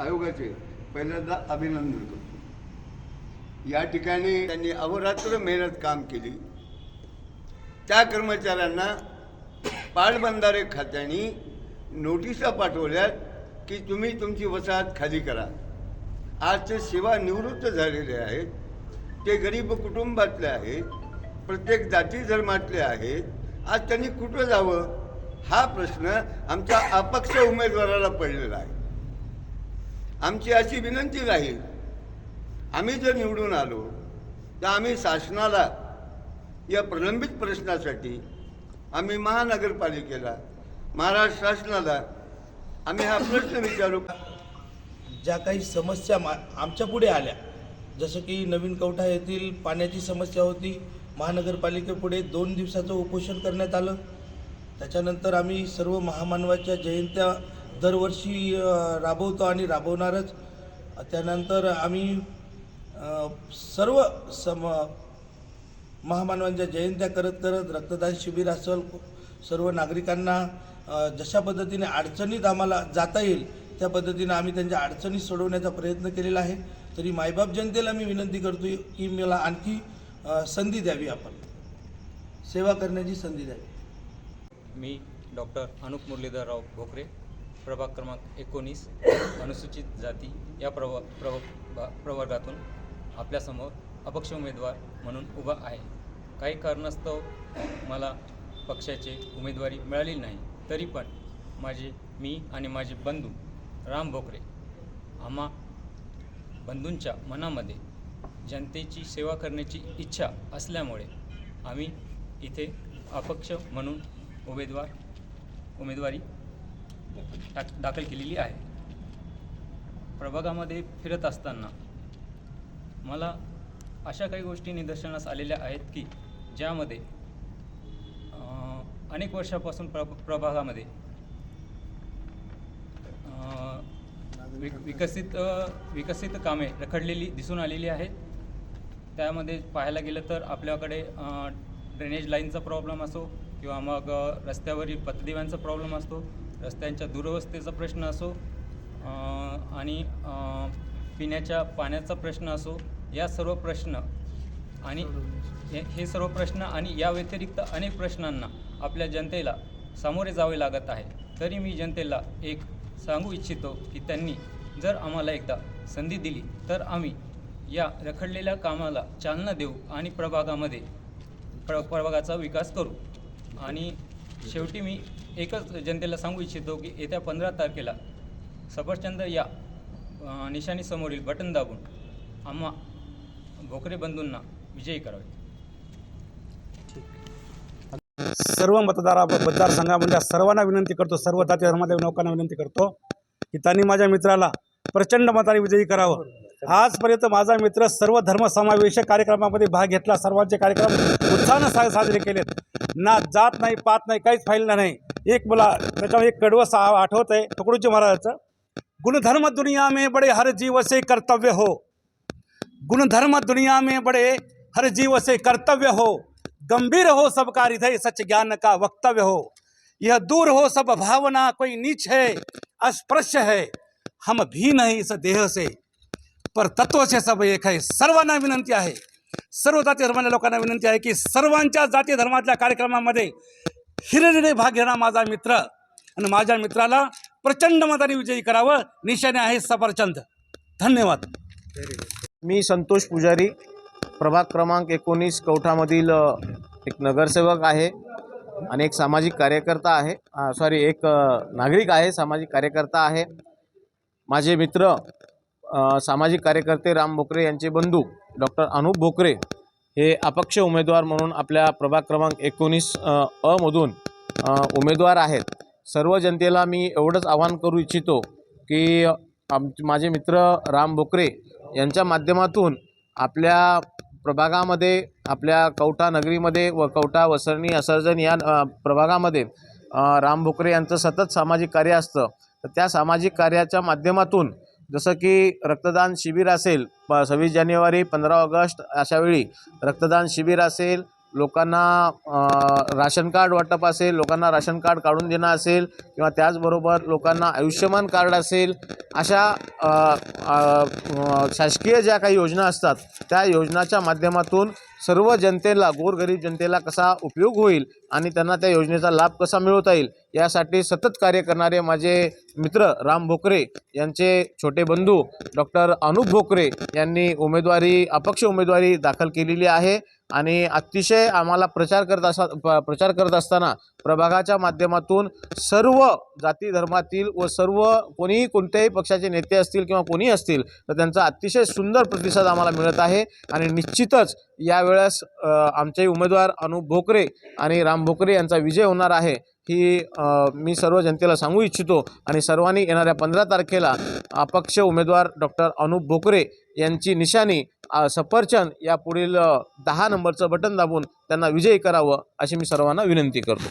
आयोगाचे पहिल्यांदा अभिनंदन करतो. या ठिकाणी त्यांनी अहोरात्र मेहनत काम केली. त्या कर्मचाऱ्यांना पाटबंधारे खात्याने नोटिसा पाठवल्यात की तुम्ही तुमची वसाहत खाली करा. आज ते सेवानिवृत्त झालेले आहेत. ते गरीब कुटुंबातले आहेत. प्रत्येक जाती धर्मातले आहेत. आज त्यांनी कुठं जावं? हा प्रश्न आमच्या अपक्ष उमेदवाराला पडलेला आहे. आमची अशी विनंती राहील आम्ही जर निवडून आलो तर आम्ही शासनाला या प्रलंबित प्रश्नासाठी आम्ही महानगरपालिकेला महाराष्ट्र शासनाला आम्ही हा प्रश्न विचारू. ज्या काही समस्या मा आमच्या पुढे आल्या जसं की नवीन कवठा येथील पाण्याची समस्या होती महानगरपालिकेपुढे दोन दिवसाचं उपोषण करण्यात आलं. त्याच्यानंतर आम्ही सर्व महामानवाच्या जयंत्या दरवर्षी राबवतो आणि राबवणारच. त्यानंतर आम्ही सर्व सम महामानवांच्या जयंत्या करत करत रक्तदान शिबिर असेल सर्व नागरिकांना जशा पद्धतीने अडचणीत आम्हाला जाता येईल त्या पद्धतीने आम्ही त्यांच्या अडचणी सोडवण्याचा प्रयत्न केलेला आहे. तरी मायबाप जनतेला मी विनंती करतो की मला आणखी संधी द्यावी आपण. सेवा करण्याची संधी द्यावी. मी डॉक्टर अनुप मुरलीधरराव भोकरे. प्रभाग क्रमांक एकोणीस अनुसूचित जाती या प्रव प्रव प्रवर्गातून आपल्यासमोर अपक्ष उमेदवार म्हणून उभा आहे. काही कारणास्तव मला पक्षाचे उमेदवारी मिळाली नाही. तरी पण माझे मी आणि माझे बंधू राम भोकरे आम्हा बंधूंच्या मनामध्ये जनतेची सेवा करण्याची इच्छा असल्यामुळे आम्ही इथे अपक्ष म्हणून उमेदवार उमेदवारी दाखल केलेली आहे. प्रभागामध्ये फिरत असताना मला अशा काही गोष्टी निदर्शनास आलेल्या आहेत की ज्यामध्ये अनेक वर्षापासून प्र प्रभागामध्ये अं, विक विकसित विकसित कामे रखडलेली दिसून आलेली आहेत. त्यामध्ये पाहायला गेलं तर आपल्याकडे ड्रेनेज लाईनचा प्रॉब्लेम असो किंवा मग रस्त्यावरील पतदिव्यांचा प्रॉब्लेम असतो. रस्त्यांच्या दुरवस्थेचा प्रश्न असो आणि पिण्याच्या पाण्याचा प्रश्न असो या सर्व प्रश्न आणि हे हे सर्व प्रश्न आणि या व्यतिरिक्त अनेक प्रश्नांना आपल्या जनतेला सामोरे जावे लागत आहे. तरी मी जनतेला एक सांगू इच्छितो की त्यांनी जर आम्हाला एकदा संधी दिली तर आम्ही या रखडलेल्या कामाला चालना देऊ आणि प्रभागामध्ये प्र प्रभागाचा विकास करू. आणि शेवटी मी एकच जनतेला सांगू इच्छितो की येत्या पंधरा तारखेला सफरचंद या निशाणीसमोरील बटन दाबून आम्हा भोकरे बंधूंना विजयी करावे. सर्व मतदारा मतदारसंघामध्ये सर्वांना विनंती करतो सर्व जाती धर्मातल्या लोकांना विनंती करतो की त्यांनी माझ्या मित्राला प्रचंड मताने विजयी करावं. आजपर्यंत माझा मित्र सर्व धर्मसमावेशक कार्यक्रमामध्ये भाग घेतला सर्वांचे कार्यक्रम उत्साहानं सा साजरे केलेत. ना जात नाही, पात नाही, काहीच फायलं नाही. एक मला त्याच्यामध्ये एक कडवं सा आठवत आहे तुकडोजी महाराजाचं. गुणधर्म दुनिया में बड़े हर जीव से कर्तव्य हो. गुणधर्म दुनिया में बड़े हर जीव से कर्तव्य हो. गंभीर हो सब कार्य सच ज्ञान का वक्तव्य हो. यह दूर हो सब भावना, कोई नीच है, अस्पृश्य है. हम भी नहीं इस देह से, पर तत्व से सब एक है सर्वांना विनंती आहे. सर्व जाती धर्माच्या लोकांना विनंती आहे की सर्वांच्या जाती धर्मातल्या कार्यक्रमामध्ये हिरनिर्णय भाग घेणार माझा मित्र. आणि माझ्या मित्राला प्रचंड मताने विजयी करावं. निशाने आहे सफरचंद. धन्यवाद. मी संतोष पुजारी प्रभाग क्रमांक एकोणीस कवठामधील एक नगरसेवक आहे आणि एक सामाजिक कार्यकर्ता आहे. सॉरी एक नागरिक आहे सामाजिक कार्यकर्ता आहे. माझे मित्र सामाजिक कार्यकर्ते राम भोकरे यांचे बंधू डॉक्टर अनुप भोकरे हे अपक्ष उमेदवार म्हणून आपल्या प्रभाग क्रमांक एकोणीस अमधून उमेदवार आहेत. सर्व जनतेला मी एवढंच आवाहन करू इच्छितो की आम माझे मित्र राम भोकरे यांच्या माध्यमातून आपल्या प्रभागामध्ये आपल्या कवठा नगरीमध्ये व कवठा वसरणी असर्जन या प्रभागामध्ये राम भोकरे यांचं सतत सामाजिक कार्य असतं. तर त्या सामाजिक कार्याच्या माध्यमातून जसं की रक्तदान शिबिर असेल प सव्वीस जानेवारी पंधरा ऑगस्ट अशावेळी रक्तदान शिबिर असेल लोकांना राशन कार्ड वाटप असेल लोकांना राशन कार्ड काढून देणं असेल किंवा त्याचबरोबर लोकांना आयुष्यमान कार्ड असेल अशा शासकीय ज्या काही योजना असतात त्या योजनाच्या माध्यमातून सर्व जनतेला गोरगरीब जनतेला कसा उपयोग होईल आणि त्यांना त्या योजनेचा लाभ कसा मिळवता येईल यासाठी सतत कार्य करणारे माझे मित्र राम भोकरे यांचे छोटे बंधू डॉक्टर अनुप भोकरे यांनी उमेदवारी अपक्ष उमेदवारी दाखल केलेली आहे आणि अतिशय आम्हाला प्रचार करत असा प- प्रचार करत असताना प्रभागाच्या माध्यमातून सर्व जाती धर्मातील व सर्व कोणीही कोणत्याही पक्षाचे नेते असतील किंवा कोणी असतील तर त्यांचा अतिशय सुंदर प्रतिसाद आम्हाला मिळत आहे आणि निश्चितच या वेळेस आमचे उमेदवार अनुप भोकरे आणि राम भोकरे यांचा विजय होणार आहे ही मी सर्व जनतेला सांगू इच्छितो आणि सर्वांनी येणाऱ्या पंधरा तारखेला अपक्ष उमेदवार डॉक्टर अनुप भोकरे यांची निशाणी सफरचंद या पुढील दहा नंबरचं बटन दाबून त्यांना विजयी करावं अशी मी सर्वांना विनंती करतो.